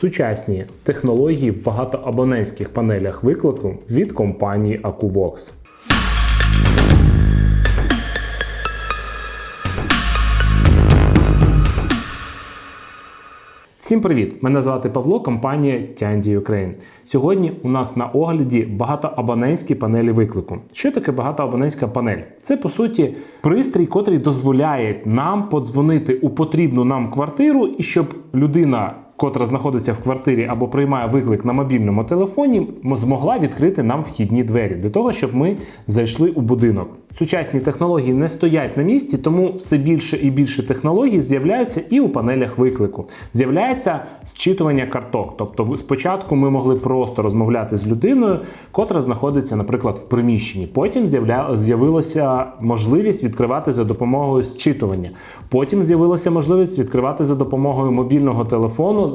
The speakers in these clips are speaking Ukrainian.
Сучасні технології в багатоабонентських панелях виклику від компанії AcuVox. Всім привіт! Мене звати Павло, компанія Тянді Ukraine. Сьогодні у нас на огляді багатоабонентські панелі виклику. Що таке багатоабонентська панель? Це по суті пристрій, котрий дозволяє нам подзвонити у потрібну нам квартиру, і щоб людина. Котра знаходиться в квартирі або приймає виклик на мобільному телефоні, змогла відкрити нам вхідні двері для того, щоб ми зайшли у будинок. Сучасні технології не стоять на місці, тому все більше і більше технологій з'являються і у панелях виклику. З'являється зчитування карток. Тобто, спочатку ми могли просто розмовляти з людиною, котра знаходиться, наприклад, в приміщенні. Потім з'явилася можливість відкривати за допомогою зчитування. Потім з'явилася можливість відкривати за допомогою мобільного телефону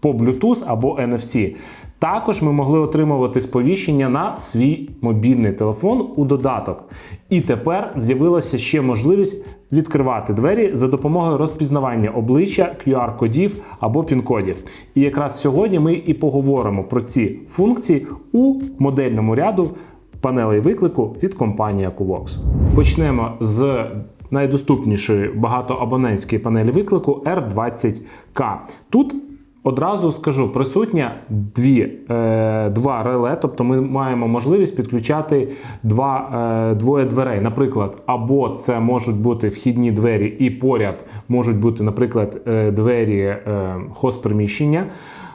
по Bluetooth або NFC. Також ми могли отримувати сповіщення на свій мобільний телефон у додаток. І тепер з'явилася ще можливість відкривати двері за допомогою розпізнавання обличчя, QR-кодів або пін-кодів. І якраз сьогодні ми і поговоримо про ці функції у модельному ряду панелей виклику від компанії AcuVox. Почнемо з найдоступнішої багатоабонентської панелі виклику R20K. Тут Одразу скажу, присутня дві, е, два реле, тобто ми маємо можливість підключати два, е, двоє дверей. Наприклад, або це можуть бути вхідні двері, і поряд можуть бути, наприклад, е, двері е, хозприміщення.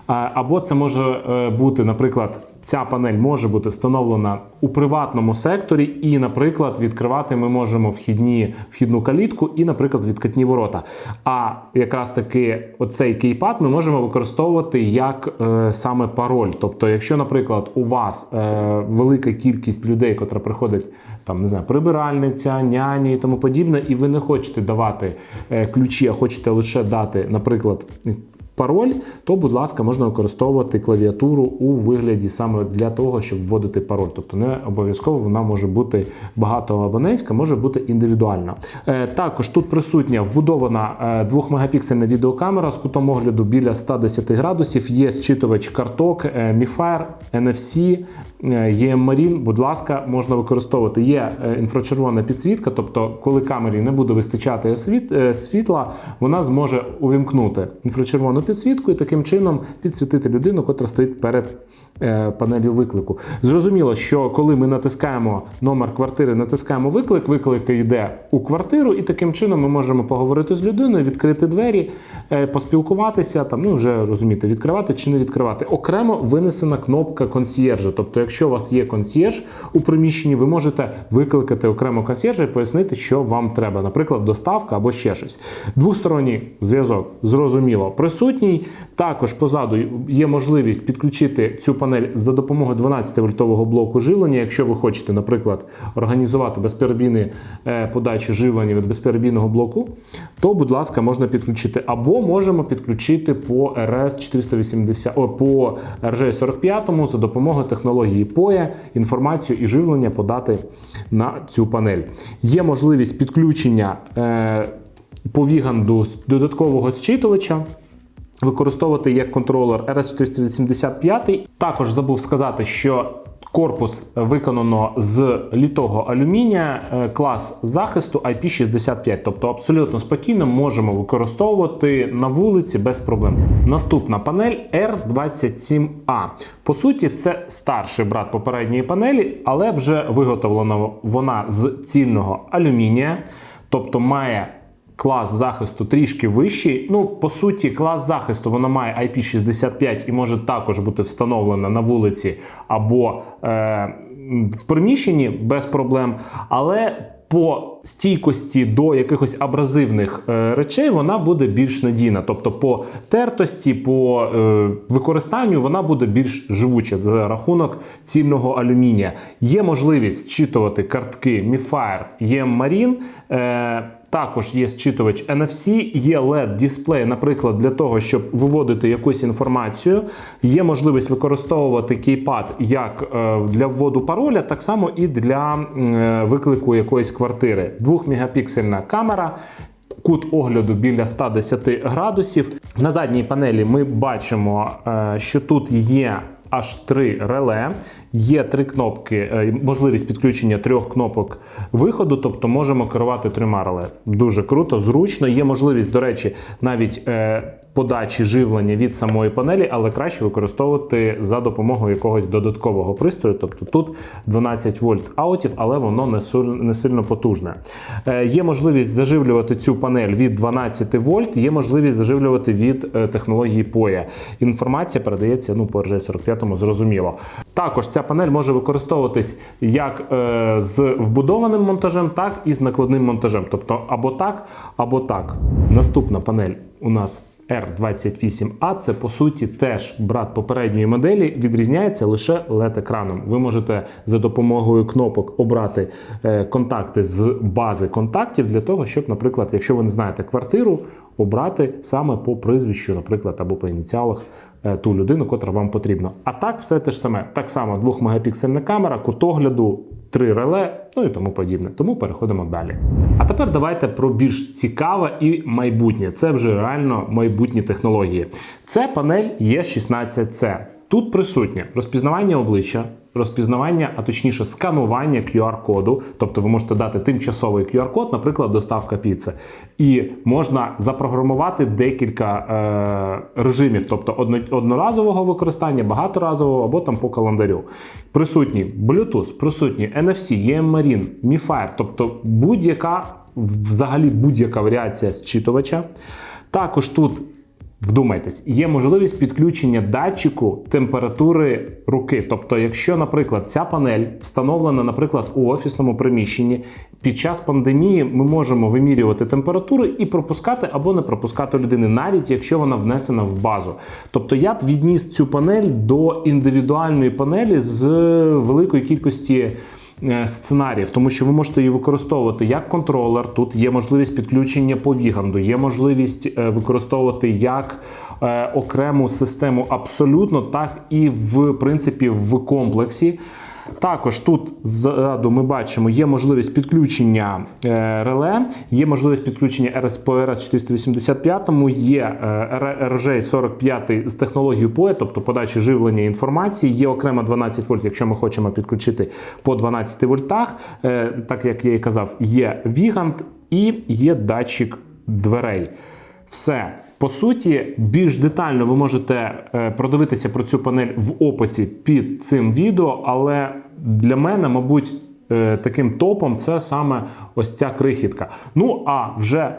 Або це може е, бути, наприклад, ця панель може бути встановлена у приватному секторі, і, наприклад, відкривати ми можемо вхідні, вхідну калітку і, наприклад, відкатні ворота. А якраз таки оцей кейпад ми можемо використовувати як е, саме пароль. Тобто, якщо, наприклад, у вас е, велика кількість людей, котра приходить там, не знаю, прибиральниця, няня і тому подібне, і ви не хочете давати е, ключі, а хочете лише дати, наприклад, пароль, то, будь ласка, можна використовувати клавіатуру у вигляді саме для того, щоб вводити пароль. Тобто не обов'язково вона може бути багатоабонентська, може бути індивідуальна. Е, також тут присутня вбудована е, 2-мегапіксельна відеокамера з кутом огляду біля 110 градусів. Є зчитувач карток, е, MIFARE, NFC, е, EM Marine. Будь ласка, можна використовувати. Є е, інфрачервона підсвітка, тобто, коли камері не буде вистачати освіт- е, світла, вона зможе увімкнути інфрачервону підсвітку і таким чином підсвітити людину, котра стоїть перед панелью виклику. Зрозуміло, що коли ми натискаємо номер квартири, натискаємо виклик, виклик йде у квартиру, і таким чином ми можемо поговорити з людиною, відкрити двері, поспілкуватися, там, ну вже розумієте, відкривати чи не відкривати. Окремо винесена кнопка консьєржа. Тобто, якщо у вас є консьєрж у приміщенні, ви можете викликати окремо консьєржа і пояснити, що вам треба, наприклад, доставка або ще щось. Двосторонній зв'язок зрозуміло присутній. Також позаду є можливість підключити цю панель за допомогою 12-вольтового блоку живлення. Якщо ви хочете, наприклад, організувати безперебійну е, подачу живлення від безперебійного блоку, то, будь ласка, можна підключити. Або можемо підключити по RS 480, о, по RJ45 за допомогою технології POE інформацію і живлення подати на цю панель. Є можливість підключення е, по віганду додаткового зчитувача. Використовувати як контролер RS-385. Також забув сказати, що корпус виконано з літого алюмінія, е, клас захисту IP65, тобто абсолютно спокійно можемо використовувати на вулиці без проблем. Наступна панель R27A. По суті, це старший брат попередньої панелі, але вже виготовлена вона з цільного алюмінія, тобто має клас захисту трішки вищий. Ну, по суті, клас захисту вона має IP65 і може також бути встановлена на вулиці або е, в приміщенні без проблем. Але по стійкості до якихось абразивних е, речей вона буде більш надійна. Тобто по тертості, по е, використанню вона буде більш живуча за рахунок цільного алюмінія. Є можливість зчитувати картки EM Marine. Е, також є зчитувач NFC, є led дисплей наприклад, для того, щоб виводити якусь інформацію. Є можливість використовувати кейпад як е, для вводу пароля, так само і для е, виклику якоїсь квартири. 2-мегапіксельна камера. Кут огляду біля 110 градусів. На задній панелі ми бачимо, е, що тут є аж три реле, є три кнопки, е, можливість підключення трьох кнопок виходу, тобто можемо керувати трьома реле. Дуже круто, зручно. Є можливість, до речі, навіть е, подачі живлення від самої панелі, але краще використовувати за допомогою якогось додаткового пристрою. Тобто тут 12 вольт аутів, але воно не сильно потужне. Е, Є можливість заживлювати цю панель від 12 вольт, є можливість заживлювати від технології POE. Інформація передається ну, по RJ45 зрозуміло. Також ця панель може використовуватись як е, з вбудованим монтажем, так і з накладним монтажем. Тобто або так, або так. Наступна панель у нас. R28A це по суті теж брат попередньої моделі, відрізняється лише LED-екраном. Ви можете за допомогою кнопок обрати е, контакти з бази контактів для того, щоб, наприклад, якщо ви не знаєте квартиру, обрати саме по прізвищу, наприклад, або по ініціалах е, ту людину, котра вам потрібна. А так, все те ж саме. Так само 2-мегапіксельна камера, кут огляду, три реле, ну і тому подібне. Тому переходимо далі. А тепер давайте про більш цікаве і майбутнє. Це вже реально майбутні технології. Це панель Е16C. Тут присутнє розпізнавання обличчя, розпізнавання, а точніше сканування QR-коду. Тобто ви можете дати тимчасовий QR-код, наприклад, доставка піци. І можна запрограмувати декілька е, режимів, тобто одноразового використання, багаторазового або там по календарю. Присутній Bluetooth, присутній NFC, EM-Marine, MiFire, тобто будь-яка, взагалі будь-яка варіація зчитувача. Також тут Вдумайтесь, є можливість підключення датчику температури руки. Тобто, якщо, наприклад, ця панель встановлена, наприклад, у офісному приміщенні, під час пандемії ми можемо вимірювати температуру і пропускати або не пропускати людини, навіть якщо вона внесена в базу. Тобто я б відніс цю панель до індивідуальної панелі з великої кількості. Е, Сценаріїв, тому що ви можете її використовувати як контролер. Тут є можливість підключення по віганду, є можливість е, використовувати як е, окрему систему абсолютно, так і в принципі в комплексі. Також тут ззаду ми бачимо, є можливість підключення е, реле, є можливість підключення RS по RS485, є е, RJ45 з технологією POE, тобто подачі живлення інформації. Є окремо 12 вольт, якщо ми хочемо підключити по 12 вольтах. Е, Так як я і казав, є Вігант і є датчик дверей. Все. По суті, більш детально ви можете е, продивитися про цю панель в описі під цим відео, але для мене, мабуть, е, таким топом це саме ось ця крихітка. Ну а вже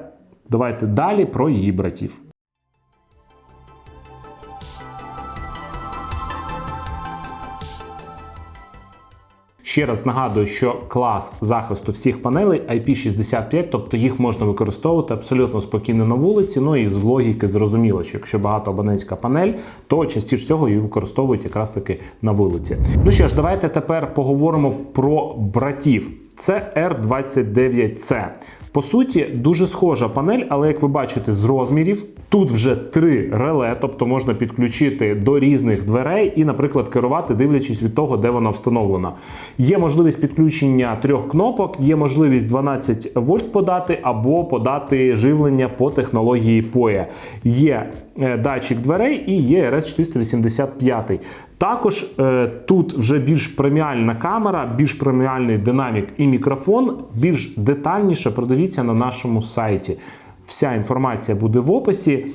давайте далі про її братів. Ще раз нагадую, що клас захисту всіх панелей IP65, тобто їх можна використовувати абсолютно спокійно на вулиці. Ну і з логіки зрозуміло, що якщо багато абонентська панель, то частіше цього її використовують якраз таки на вулиці. Ну що ж, давайте тепер поговоримо про братів. Це R29C. По суті, дуже схожа панель, але як ви бачите, з розмірів тут вже три реле, тобто можна підключити до різних дверей і, наприклад, керувати, дивлячись від того, де вона встановлена. Є можливість підключення трьох кнопок, є можливість 12 вольт подати або подати живлення по технології POE. Є е, датчик дверей і є RS485. Також е, тут вже більш преміальна камера, більш преміальний динамік і мікрофон. Більш детальніше продивіться на нашому сайті. Вся інформація буде в описі.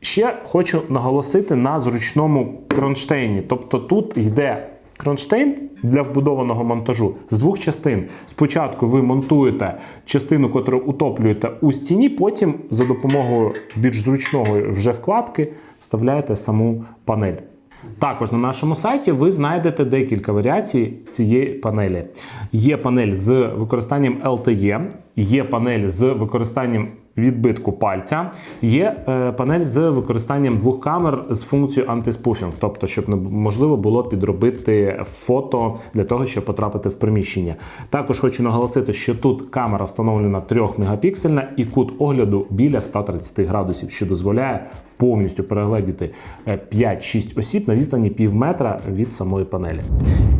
Ще хочу наголосити на зручному кронштейні. Тобто тут йде кронштейн для вбудованого монтажу з двох частин. Спочатку ви монтуєте частину, яку утоплюєте у стіні, потім за допомогою більш зручного вже вкладки вставляєте саму панель. Також на нашому сайті ви знайдете декілька варіацій цієї панелі. Є панель з використанням LTE, є панель з використанням відбитку пальця, є е, панель з використанням двох камер з функцією антиспуфінг, тобто, щоб можливо було підробити фото для того, щоб потрапити в приміщення. Також хочу наголосити, що тут камера встановлена 3 мегапіксельна і кут огляду біля 130 градусів, що дозволяє повністю перегледіти е, 5-6 осіб на відстані пів метра від самої панелі.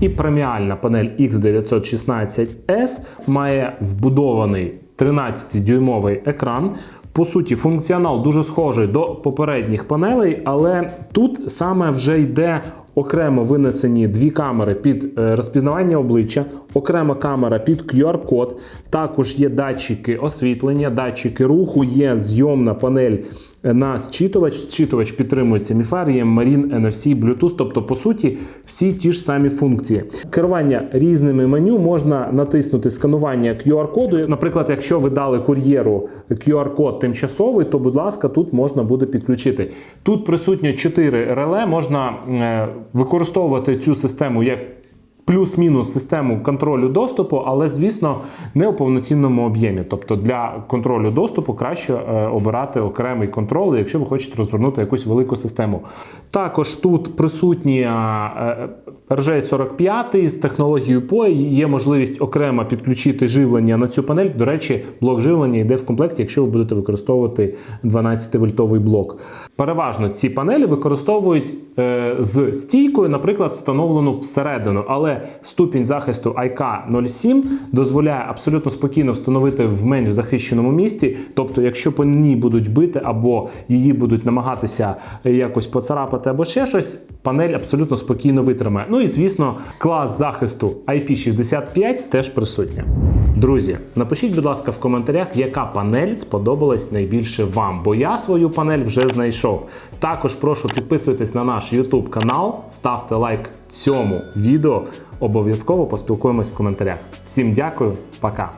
І преміальна панель X916S має вбудований 13-дюймовий екран. По суті, функціонал дуже схожий до попередніх панелей, але тут саме вже йде окремо винесені дві камери під е, розпізнавання обличчя, окрема камера під QR-код. Також є датчики освітлення, датчики руху, є зйомна панель е, на зчитувач. Зчитувач підтримується MIFARE, є Marine, NFC, Bluetooth, тобто, по суті, всі ті ж самі функції. Керування різними меню можна натиснути сканування QR-коду. Наприклад, якщо ви дали кур'єру QR-код тимчасовий, то, будь ласка, тут можна буде підключити. Тут присутньо 4 реле, можна е, використовувати цю систему як плюс-мінус систему контролю доступу, але, звісно, не у повноцінному об'ємі. Тобто для контролю доступу краще е, обирати окремий контролер, якщо ви хочете розвернути якусь велику систему. Також тут присутні е, RJ45 з технологією POE, є можливість окремо підключити живлення на цю панель. До речі, блок живлення йде в комплекті, якщо ви будете використовувати 12-вольтовий блок. Переважно ці панелі використовують е, з стійкою, наприклад, встановлену всередину, але ступінь захисту IK07 дозволяє абсолютно спокійно встановити в менш захищеному місці. Тобто, якщо по ній будуть бити або її будуть намагатися якось поцарапати або ще щось, панель абсолютно спокійно витримає. Ну і звісно, клас захисту IP65 теж присутня. Друзі, напишіть, будь ласка, в коментарях, яка панель сподобалась найбільше вам, бо я свою панель вже знайшов. Також прошу підписуйтесь на наш YouTube канал, ставте лайк цьому відео. Обов'язково поспілкуємось в коментарях. Всім дякую, пока.